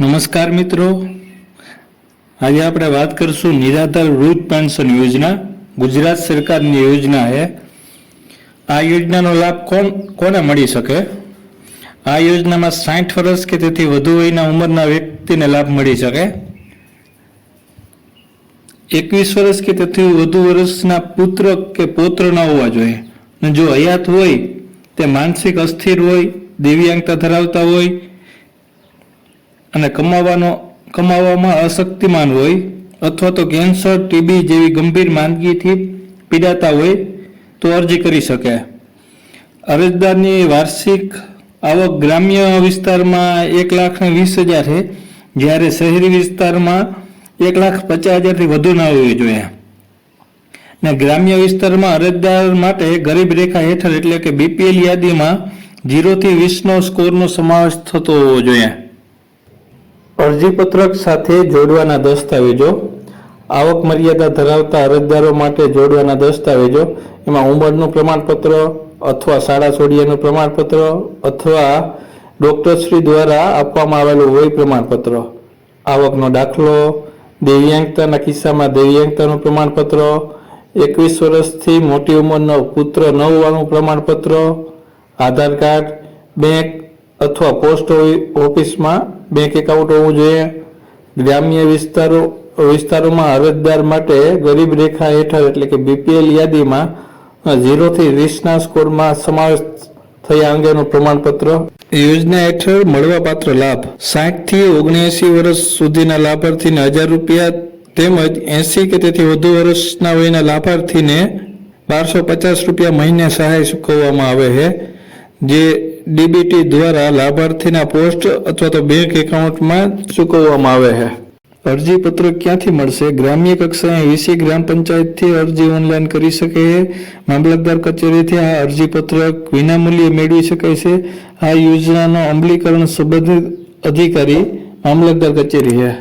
નમસ્કાર મિત્રો. આજે આપણે વાત કરશું નિરાધાર વૃદ્ધ પેન્શન યોજના, ગુજરાત સરકારની યોજના છે આ યોજનાનો લાભ કોણ, કોને મળી શકે? આ યોજનામાં સાઠ વર્ષ કે તેથી વધુ વયના ઉંમરના વ્યક્તિને લાભ મળી શકે. એકવીસ વર્ષ કે તેથી વધુ વર્ષના પુત્ર કે પોત્ર ન હોવા જોઈએ. અને જો હયાત હોય, તે માનસિક અસ્થિર હોય, દિવ્યાંગતા ધરાવતા હોય અને કમાવાનો, કમાવામાં અશક્તિમાન હોય અથવા તો કેન્સર ટીબી જેવી ગંભીર માંદગીથી પીડાતા હોય તો અરજી કરી શકે. અરજદારની વાર્ષિક આવક ગ્રામ્ય વિસ્તારમાં એક લાખને વીસ હજાર છે, જ્યારે શહેરી વિસ્તારમાં એક લાખ પચાસ હજારથી વધુ ના હોવી જોઈએ. ને ગ્રામ્ય વિસ્તારમાં અરજદાર માટે ગરીબ રેખા હેઠળ એટલે કે બીપીએલ યાદીમાં જીરોથી વીસનો સ્કોરનો સમાવેશ થતો હોવો જોઈએ. અરજીપત્રક સાથે જોડવાના દસ્તાવેજો, આવક મર્યાદા ધરાવતા અરજદારો માટે જોડવાના દસ્તાવેજો, એમાં ઉંમરનું પ્રમાણપત્ર અથવા શાળા છોડિયાનું પ્રમાણપત્ર અથવા ડોક્ટરશ્રી દ્વારા આપવામાં આવેલું વય પ્રમાણપત્ર, આવકનો દાખલો, દિવ્યાંગતાના કિસ્સામાં દિવ્યાંગતાનું પ્રમાણપત્ર, એકવીસ વર્ષથી મોટી ઉંમરનો પુત્ર ન હોવાનું પ્રમાણપત્ર, આધાર કાર્ડ, બેંક અથવા પોસ્ટ ઓફિસમાં બેંક એકાઉન્ટ હોવું જોઈએ. ગ્રામ્ય વિસ્તારો, વિસ્તારોમાં અરજદાર માટે ગરીબ રેખા હેઠળ એટલે કે બીપીએલ યાદીમાં ઝીરોથી વીસના સ્કોરમાં સમાવેશ થયા અંગેનું પ્રમાણપત્ર. યોજના હેઠળ મળવાપાત્ર લાભ. સાઠથી ઓગણએંસી વર્ષ સુધીના લાભાર્થીને હજાર રૂપિયા તેમજ એંસી કે તેથી વધુ વર્ષના વયના લાભાર્થીને બારસો પચાસ રૂપિયા મહિને સહાય ચૂકવવામાં આવે છે. જે ડીબીટી દ્વારા લાભાર્થીના પોસ્ટ અથવા તો બેંક એકાઉન્ટમાં ચૂકવવામાં આવે છે. અરજી પત્ર ક્યાંથી મળશે? ગ્રામ્ય કક્ષાએ વીસી ગ્રામ પંચાયતથી અરજી ઓનલાઈન કરી શકે મામલતદાર કચેરીથી આ અરજી પત્રક વિનામૂલ્યે મેળવી શકાય છે? આ યોજનાનો અમલીકરણ સંબંધિત અધિકારી મામલતદાર કચેરી છે.